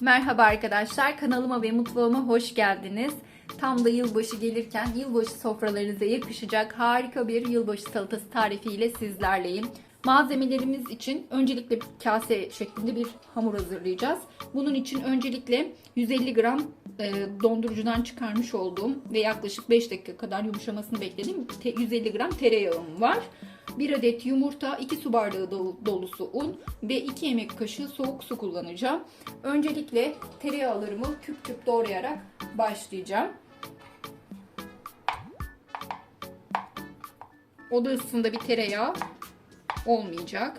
Merhaba arkadaşlar, kanalıma ve mutfağıma hoş geldiniz. Tam da yılbaşı gelirken yılbaşı sofralarınıza yakışacak harika bir yılbaşı salatası tarifiyle sizlerleyim. Malzemelerimiz için öncelikle bir kase şeklinde bir hamur hazırlayacağız. Bunun için öncelikle 150 gram e, dondurucudan çıkarmış olduğum ve yaklaşık 5 dakika kadar yumuşamasını beklediğim te- 150 gram tereyağım var. 1 adet yumurta, 2 su bardağı dolu- dolusu un ve 2 yemek kaşığı soğuk su kullanacağım. Öncelikle tereyağlarımı küp küp doğrayarak başlayacağım. Oda ısısında bir tereyağı olmayacak.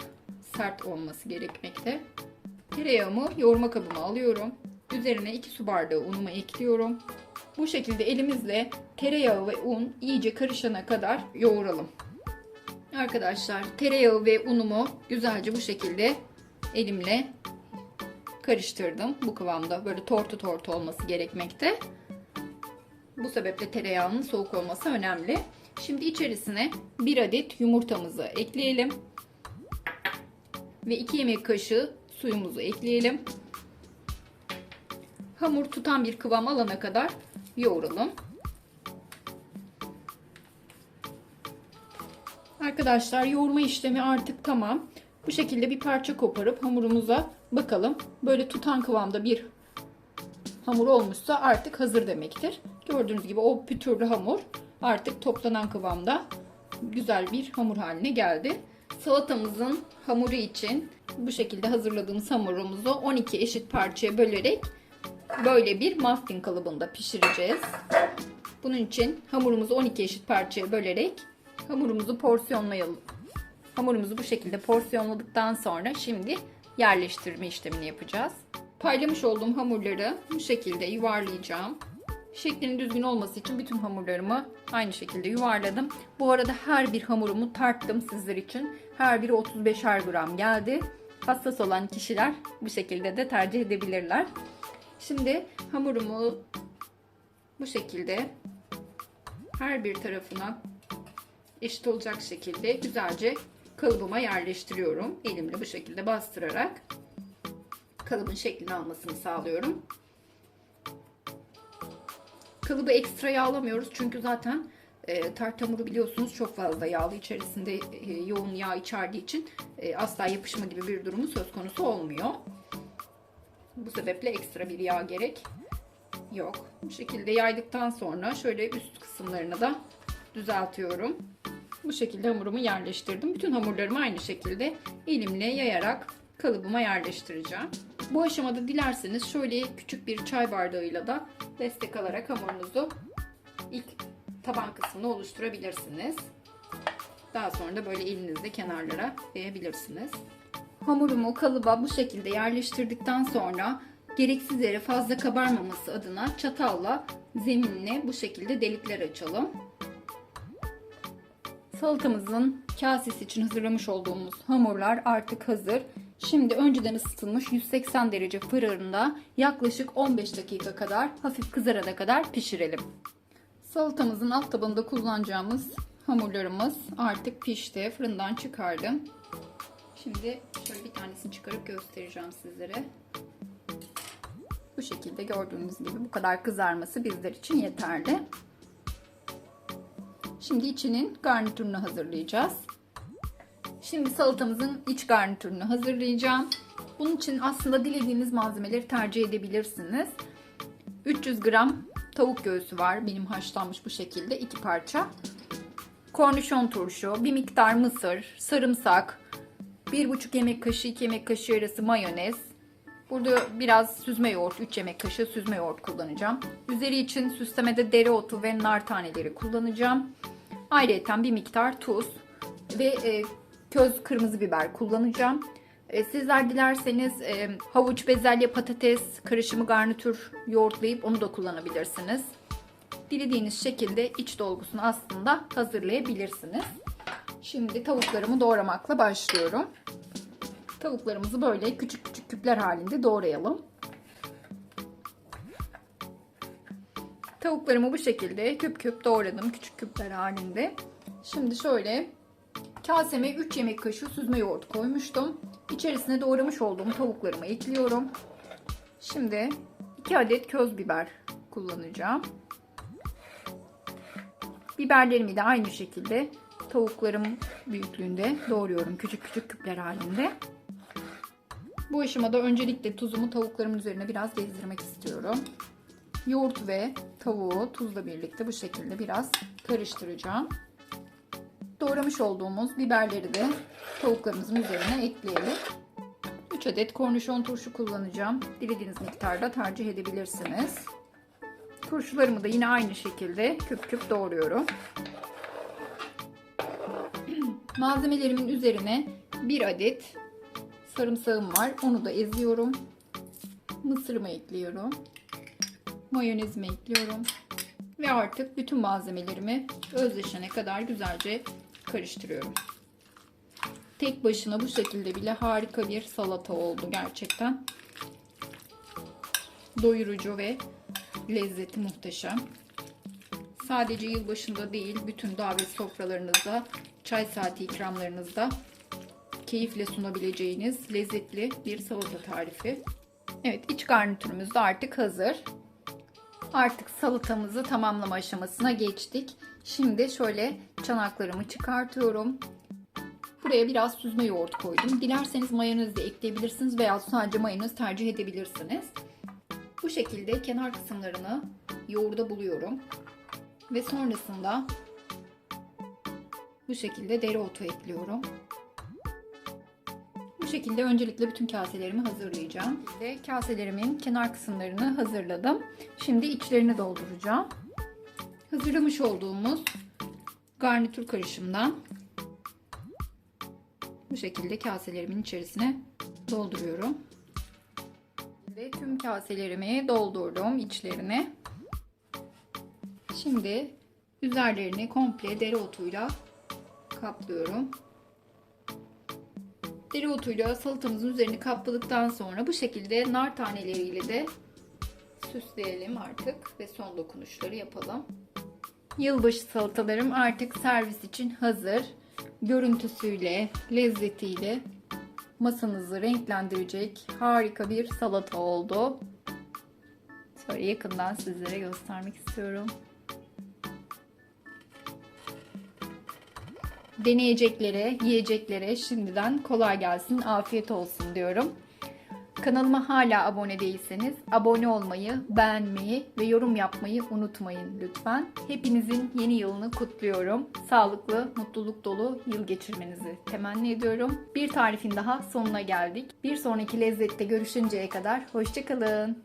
Sert olması gerekmekte. Tereyağımı yoğurma kabıma alıyorum. Üzerine 2 su bardağı unumu ekliyorum. Bu şekilde elimizle tereyağı ve un iyice karışana kadar yoğuralım. Arkadaşlar tereyağı ve unumu güzelce bu şekilde elimle karıştırdım. Bu kıvamda böyle tortu tortu olması gerekmekte. Bu sebeple tereyağının soğuk olması önemli. Şimdi içerisine bir adet yumurtamızı ekleyelim. Ve 2 yemek kaşığı suyumuzu ekleyelim. Hamur tutan bir kıvam alana kadar yoğuralım. Arkadaşlar yoğurma işlemi artık tamam. Bu şekilde bir parça koparıp hamurumuza bakalım. Böyle tutan kıvamda bir hamur olmuşsa artık hazır demektir. Gördüğünüz gibi o pütürlü hamur artık toplanan kıvamda güzel bir hamur haline geldi. Salatamızın hamuru için bu şekilde hazırladığımız hamurumuzu 12 eşit parçaya bölerek böyle bir muffin kalıbında pişireceğiz. Bunun için hamurumuzu 12 eşit parçaya bölerek hamurumuzu porsiyonlayalım. Hamurumuzu bu şekilde porsiyonladıktan sonra şimdi yerleştirme işlemini yapacağız. Paylamış olduğum hamurları bu şekilde yuvarlayacağım. Şeklinin düzgün olması için bütün hamurlarımı aynı şekilde yuvarladım. Bu arada her bir hamurumu tarttım sizler için. Her biri 35'er gram geldi. Hassas olan kişiler bu şekilde de tercih edebilirler. Şimdi hamurumu bu şekilde her bir tarafına eşit olacak şekilde güzelce kalıbıma yerleştiriyorum. Elimle bu şekilde bastırarak kalıbın şeklini almasını sağlıyorum. Kalıbı ekstra yağlamıyoruz çünkü zaten e, tart hamuru biliyorsunuz çok fazla yağlı içerisinde e, yoğun yağ içerdiği için e, asla yapışma gibi bir durumu söz konusu olmuyor. Bu sebeple ekstra bir yağ gerek yok. Bu şekilde yaydıktan sonra şöyle üst kısımlarını da düzeltiyorum. Bu şekilde hamurumu yerleştirdim. Bütün hamurlarımı aynı şekilde elimle yayarak kalıbıma yerleştireceğim. Bu aşamada dilerseniz şöyle küçük bir çay bardağıyla da destek alarak hamurunuzu ilk taban kısmını oluşturabilirsiniz. Daha sonra da böyle elinizle kenarlara yayabilirsiniz. Hamurumu kalıba bu şekilde yerleştirdikten sonra gereksiz yere fazla kabarmaması adına çatalla zeminine bu şekilde delikler açalım. Salatamızın kasesi için hazırlamış olduğumuz hamurlar artık hazır. Şimdi önceden ısıtılmış 180 derece fırında yaklaşık 15 dakika kadar hafif kızarana kadar pişirelim. Salatamızın alt tabanında kullanacağımız hamurlarımız artık pişti. Fırından çıkardım. Şimdi şöyle bir tanesini çıkarıp göstereceğim sizlere. Bu şekilde gördüğünüz gibi bu kadar kızarması bizler için yeterli. Şimdi içinin garnitürünü hazırlayacağız. Şimdi salatamızın iç garnitürünü hazırlayacağım. Bunun için aslında dilediğiniz malzemeleri tercih edebilirsiniz. 300 gram tavuk göğsü var. Benim haşlanmış bu şekilde iki parça. Kornişon turşu, bir miktar mısır, sarımsak, 1,5 yemek kaşığı 2 yemek kaşığı arası mayonez. Burada biraz süzme yoğurt, 3 yemek kaşığı süzme yoğurt kullanacağım. Üzeri için süslemede dereotu ve nar taneleri kullanacağım. Ayrıca bir miktar tuz ve e, köz kırmızı biber kullanacağım. E, sizler dilerseniz e, havuç, bezelye, patates karışımı garnitür yoğurtlayıp onu da kullanabilirsiniz. Dilediğiniz şekilde iç dolgusunu aslında hazırlayabilirsiniz. Şimdi tavuklarımı doğramakla başlıyorum. Tavuklarımızı böyle küçük küçük küpler halinde doğrayalım. Tavuklarımı bu şekilde küp küp doğradım küçük küpler halinde. Şimdi şöyle kaseme 3 yemek kaşığı süzme yoğurt koymuştum. İçerisine doğramış olduğum tavuklarımı ekliyorum. Şimdi 2 adet köz biber kullanacağım. Biberlerimi de aynı şekilde tavuklarım büyüklüğünde doğruyorum küçük küçük küpler halinde. Bu aşamada öncelikle tuzumu tavuklarımın üzerine biraz gezdirmek istiyorum. Yoğurt ve tavuğu tuzla birlikte bu şekilde biraz karıştıracağım. Doğramış olduğumuz biberleri de tavuklarımızın üzerine ekleyelim. 3 adet kornişon turşu kullanacağım. Dilediğiniz miktarda tercih edebilirsiniz. Turşularımı da yine aynı şekilde küp küp doğruyorum. Malzemelerimin üzerine 1 adet sarımsağım var. Onu da eziyorum. Mısırımı ekliyorum. Mayonezimi ekliyorum. Ve artık bütün malzemelerimi özleşene kadar güzelce karıştırıyorum. Tek başına bu şekilde bile harika bir salata oldu gerçekten. Doyurucu ve lezzeti muhteşem. Sadece yılbaşında değil, bütün davet sofralarınızda, çay saati ikramlarınızda keyifle sunabileceğiniz lezzetli bir salata tarifi. Evet, iç garnitürümüz de artık hazır. Artık salatamızı tamamlama aşamasına geçtik. Şimdi şöyle çanaklarımı çıkartıyorum. Buraya biraz süzme yoğurt koydum. Dilerseniz mayonez de ekleyebilirsiniz veya sadece mayonez tercih edebilirsiniz. Bu şekilde kenar kısımlarını yoğurda buluyorum. Ve sonrasında bu şekilde dereotu ekliyorum. Şekilde öncelikle bütün kaselerimi hazırlayacağım. Ve kaselerimin kenar kısımlarını hazırladım. Şimdi içlerini dolduracağım. Hazırlamış olduğumuz garnitür karışımdan bu şekilde kaselerimin içerisine dolduruyorum. Ve tüm kaselerimi doldurdum içlerine. Şimdi üzerlerini komple dereotuyla kaplıyorum. Dereotuyla salatamızın üzerini kapladıktan sonra bu şekilde nar taneleriyle de süsleyelim artık ve son dokunuşları yapalım. Yılbaşı salatalarım artık servis için hazır. Görüntüsüyle, lezzetiyle masanızı renklendirecek harika bir salata oldu. Şöyle yakından sizlere göstermek istiyorum. Deneyeceklere, yiyeceklere şimdiden kolay gelsin, afiyet olsun diyorum. Kanalıma hala abone değilseniz abone olmayı, beğenmeyi ve yorum yapmayı unutmayın lütfen. Hepinizin yeni yılını kutluyorum. Sağlıklı, mutluluk dolu yıl geçirmenizi temenni ediyorum. Bir tarifin daha sonuna geldik. Bir sonraki lezzette görüşünceye kadar hoşçakalın.